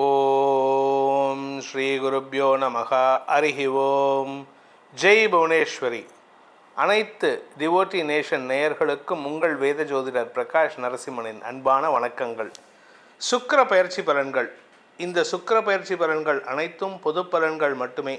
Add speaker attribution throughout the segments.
Speaker 1: ஓம் ஸ்ரீ குருப்யோ நமக. அரிஹி ஓம். ஜெய் புவனேஸ்வரி. அனைத்து devotee nation நேயர்களுக்கும் உங்கள் வேத ஜோதிடர் பிரகாஷ் நரசிம்மனின் அன்பான வணக்கங்கள். சுக்கர பயிற்சி பலன்கள். இந்த சுக்கர பயிற்சி பலன்கள் அனைத்தும் பொது பலன்கள் மட்டுமே.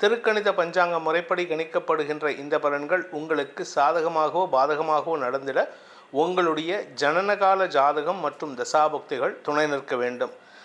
Speaker 1: திருக்கணித பஞ்சாங்க முறைப்படி கணிக்கப்படுகின்ற இந்த பலன்கள் உங்களுக்கு சாதகமாகவோ பாதகமாகவோ நடந்திட உங்களுடைய ஜனனகால ஜாதகம் மற்றும் தசாபக்திகள் துணை நிற்க வேண்டும்.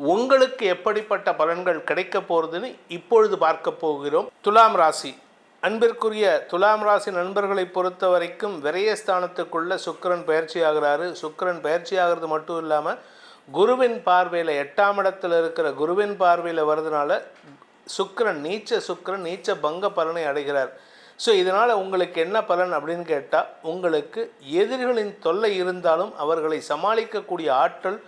Speaker 1: உங்களுக்கு எப்படிப்பட்ட பலன்கள் கிடைக்க போகிறதுன்னு இப்பொழுது பார்க்க போகிறோம். துலாம் ராசி. அன்பிற்குரிய துலாம் ராசி நண்பர்களை பொறுத்த வரைக்கும் விரயஸ்தானத்துக்குள்ள சுக்கிரன் பயிற்சி ஆகிறாரு. சுக்கிரன் பயிற்சி ஆகிறது மட்டும் இல்லாமல் குருவின் பார்வையில் எட்டாம் இடத்துல இருக்கிற குருவின் பார்வையில் வர்றதுனால சுக்கரன் நீச்ச சுக்கிரன் நீச்ச பங்க பலனை அடைகிறார். ஸோ இதனால் உங்களுக்கு என்ன பலன் அப்படின்னு கேட்டால் உங்களுக்கு எதிரிகளின் தொல்லை இருந்தாலும் அவர்களை சமாளிக்கக்கூடிய ஆற்றல்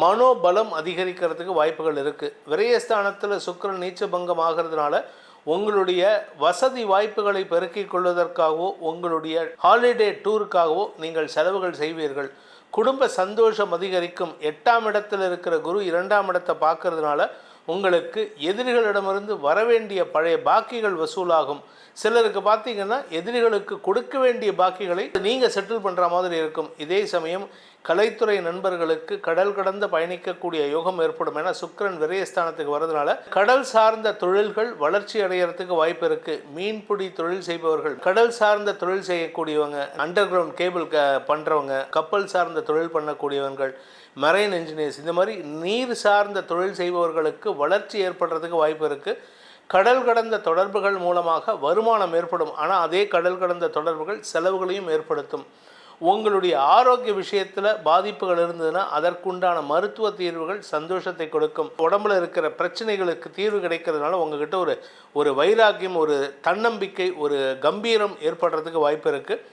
Speaker 1: மனோபலம் அதிகரிக்கிறதுக்கு வாய்ப்புகள் இருக்குது விரயஸ்தானத்தில் சுக்கிரன் நீச்சபங்கம் ஆகிறதுனால உங்களுடைய வசதி வாய்ப்புகளை பெருக்கிக் கொள்வதற்காகவோ உங்களுடைய ஹாலிடே டூருக்காகவோ நீங்கள் செலவுகள் செய்வீர்கள். குடும்ப சந்தோஷம் அதிகரிக்கும். எட்டாம் இடத்தில் இருக்கிற குரு இரண்டாம் இடத்தை பார்க்கறதுனால உங்களுக்கு எதிரிகளிடமிருந்து வரவேண்டிய பழைய பாக்கிகள் வசூலாகும். சிலருக்கு பார்த்தீங்கன்னா எதிரிகளுக்கு கொடுக்க வேண்டிய பாக்கிகளை நீங்கள் செட்டில் பண்ணுற மாதிரி இருக்கும். இதே சமயம் கலைத்துறை நண்பர்களுக்கு கடல் கடந்து பயணிக்கக்கூடிய யோகம் ஏற்படும். என சுக்கிரன் விரயஸ்தானத்துக்கு வரதுனால கடல் சார்ந்த தொழில்கள் வளர்ச்சி அடையறதுக்கு வாய்ப்பு இருக்கு. மீன்பிடி தொழில் செய்பவர்கள் கடல் சார்ந்த தொழில் செய்யக்கூடியவங்க அண்டர் கிரவுண்ட் கேபிள் க பண்ணுறவங்க கப்பல் சார்ந்த தொழில் பண்ணக்கூடியவர்கள் மரைன் இன்ஜினியர்ஸ் இந்த மாதிரி நீர் சார்ந்த தொழில் செய்பவர்களுக்கு வளர்ச்சி ஏற்படுறதுக்கு வாய்ப்பு இருக்குது கடல் கடந்த தொடர்புகள் மூலமாக வருமானம் ஏற்படும். ஆனால் அதே கடல் கடந்த தொடர்புகள் செலவுகளையும் ஏற்படுத்தும். உங்களுடைய ஆரோக்கிய விஷயத்தில் பாதிப்புகள் இருந்ததுன்னா அதற்குண்டான மருத்துவ தீர்வுகள் சந்தோஷத்தை கொடுக்கும். உடம்புல இருக்கிற பிரச்சனைகளுக்கு தீர்வு கிடைக்கிறதுனால உங்ககிட்ட ஒரு ஒரு வைராக்கியம் ஒரு தன்னம்பிக்கை ஒரு கம்பீரம் ஏற்படுறதுக்கு வாய்ப்பு இருக்குது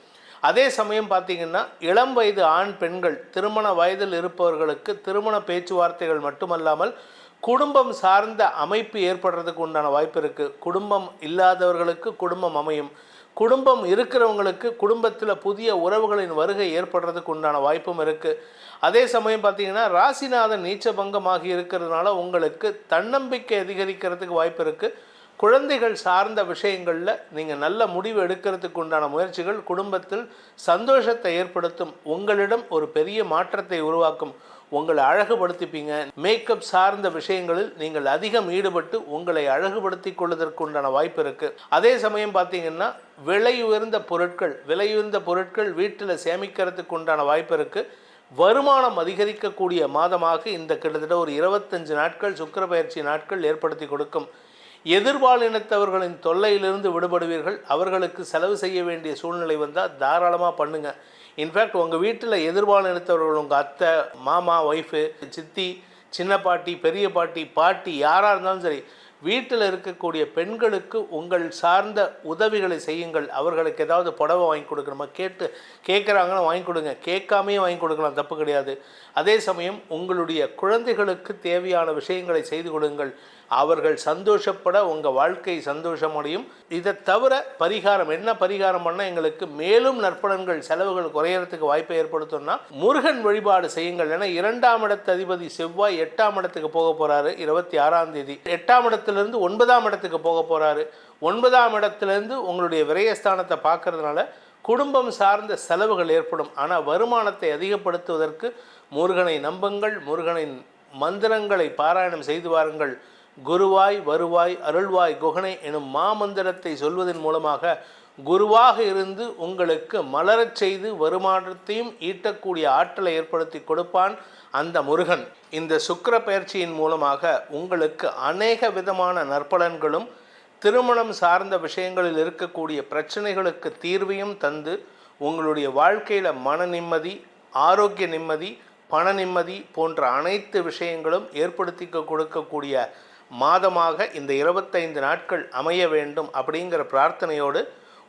Speaker 1: அதே சமயம் பார்த்தீங்கன்னா இளம் வயது ஆண் பெண்கள் திருமண வயதில் இருப்பவர்களுக்கு திருமண பேச்சுவார்த்தைகள் மட்டுமல்லாமல் குடும்பம் சார்ந்த அமைப்பு ஏற்படுறதுக்கு உண்டான வாய்ப்பு இருக்குது குடும்பம் இல்லாதவர்களுக்கு குடும்பம் அமையும். குடும்பம் இருக்கிறவங்களுக்கு குடும்பத்தில் புதிய உறவுகளின் வருகை ஏற்படுறதுக்கு உண்டான வாய்ப்பும் இருக்குது அதே சமயம் பார்த்தீங்கன்னா ராசிநாதன் நீச்சபங்கமாகி இருக்கிறதுனால உங்களுக்கு தன்னம்பிக்கை அதிகரிக்கிறதுக்கு வாய்ப்பு இருக்குது குழந்தைகள் சார்ந்த விஷயங்களில் நீங்கள் நல்ல முடிவு எடுக்கிறதுக்கு உண்டான முயற்சிகள் குடும்பத்தில் சந்தோஷத்தை ஏற்படுத்தும். உங்களிடம் ஒரு பெரிய மாற்றத்தை உருவாக்கும். உங்களை அழகுபடுத்திப்பீங்க. மேக்கப் சார்ந்த விஷயங்களில் நீங்கள் அதிகம் ஈடுபட்டு உங்களை அழகுபடுத்தி கொள்வதற்கு உண்டான வாய்ப்பு இருக்குது அதே சமயம் பார்த்தீங்கன்னா விலை உயர்ந்த பொருட்கள் விலை உயர்ந்த பொருட்கள் வீட்டில் சேமிக்கிறதுக்கு உண்டான வாய்ப்பு இருக்குது வருமானம் அதிகரிக்கக்கூடிய மாதமாக இந்த கிட்டத்தட்ட ஒரு இருபத்தஞ்சு நாட்கள் சுக்கர பயிற்சி நாட்கள் ஏற்படுத்தி கொடுக்கும். எதிர்பாலினத்தவர்களின் தொல்லையிலிருந்து விடுபடுவீர்கள். அவர்களுக்கு செலவு செய்ய வேண்டிய சூழ்நிலை வந்தால் தாராளமாக பண்ணுங்கள் இன்ஃபேக்ட் உங்கள் வீட்டில் எதிர்பாலினத்தவர்கள் உங்கள் அத்தை மாமா ஒய்ஃபு சித்தி சின்ன பாட்டி பெரிய பாட்டி பாட்டி யாராக இருந்தாலும் சரி வீட்டில் இருக்கக்கூடிய பெண்களுக்கு உங்கள் சார்ந்த உதவிகளை செய்யுங்கள். அவர்களுக்கு ஏதாவது புடவை வாங்கி கொடுக்கணுமா. கேட்டு கேட்குறாங்கன்னா வாங்கி கொடுங்க. கேட்காமையே வாங்கி கொடுக்கலாம். தப்பு கிடையாது. அதே சமயம் உங்களுடைய குழந்தைகளுக்கு தேவையான விஷயங்களை செய்து கொடுங்கள். அவர்கள் சந்தோஷப்பட உங்கள் வாழ்க்கை சந்தோஷமடையும். இதை தவிர பரிகாரம் என்ன பரிகாரம் பண்ணால் எங்களுக்கு மேலும் நற்பலன்கள் செலவுகள் குறையறதுக்கு வாய்ப்பை ஏற்படுத்தும்னா முருகன் வழிபாடு செய்யுங்கள். ஏன்னா இரண்டாம் இடத்து அதிபதி செவ்வாய் எட்டாம் இடத்துக்கு போக போகிறாரு இருபத்தி ஆறாம் தேதி. எட்டாம் இடத்துலேருந்து ஒன்பதாம் இடத்துக்கு போக போகிறாரு ஒன்பதாம் இடத்துலேருந்து உங்களுடைய விரயஸ்தானத்தை பார்க்கறதுனால குடும்பம் சார்ந்த செலவுகள் ஏற்படும். ஆனால் வருமானத்தை அதிகப்படுத்துவதற்கு முருகனை நம்புங்கள் முருகனின் மந்திரங்களை பாராயணம் செய்து வாருங்கள். குருவாய் வருவாய் அருள்வாய் குகனை எனும் மாமந்திரத்தை சொல்வதன் மூலமாக குருவாக இருந்து உங்களுக்கு மலரச் செய்து வருமானத்தையும் ஈட்டக்கூடிய ஆற்றலை ஏற்படுத்தி கொடுப்பான் அந்த முருகன். இந்த சுக்கர பயிற்சியின் மூலமாக உங்களுக்கு அநேக விதமான நற்பலன்களும் திருமணம் சார்ந்த விஷயங்களில் இருக்கக்கூடிய பிரச்சனைகளுக்கு தீர்வையும் தந்து உங்களுடைய வாழ்க்கையில் மன நிம்மதி ஆரோக்கிய நிம்மதி பண நிம்மதி போன்ற அனைத்து விஷயங்களும் ஏற்படுத்தி கொடுக்கக்கூடிய மாதமாக இந்த இருபத்தைந்து நாட்கள் அமைய வேண்டும் அப்படிங்கிற பிரார்த்தனையோடு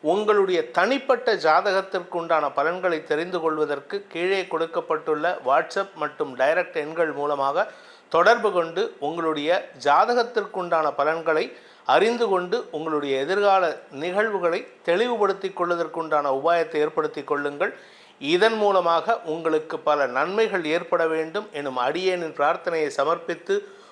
Speaker 1: உங்களுடைய தனிப்பட்ட ஜாதகத்திற்கு உண்டான பலன்களை தெரிந்து கொள்வதற்கு கீழே கொடுக்கப்பட்டுள்ள வாட்ஸ்அப் மற்றும் டைரக்ட் எண்கள் மூலமாக தொடர்பு கொண்டு உங்களுடைய ஜாதகத்திற்குண்டான பலன்களை அறிந்து கொண்டு உங்களுடைய எதிர்கால நிகழ்வுகளை தெளிவுபடுத்தி கொள்வதற்குண்டான உபாயத்தை ஏற்படுத்தி கொள்ளுங்கள். இதன் மூலமாக உங்களுக்கு பல நன்மைகள் ஏற்பட வேண்டும் எனும் அடியேனின் பிரார்த்தனையை சமர்ப்பித்து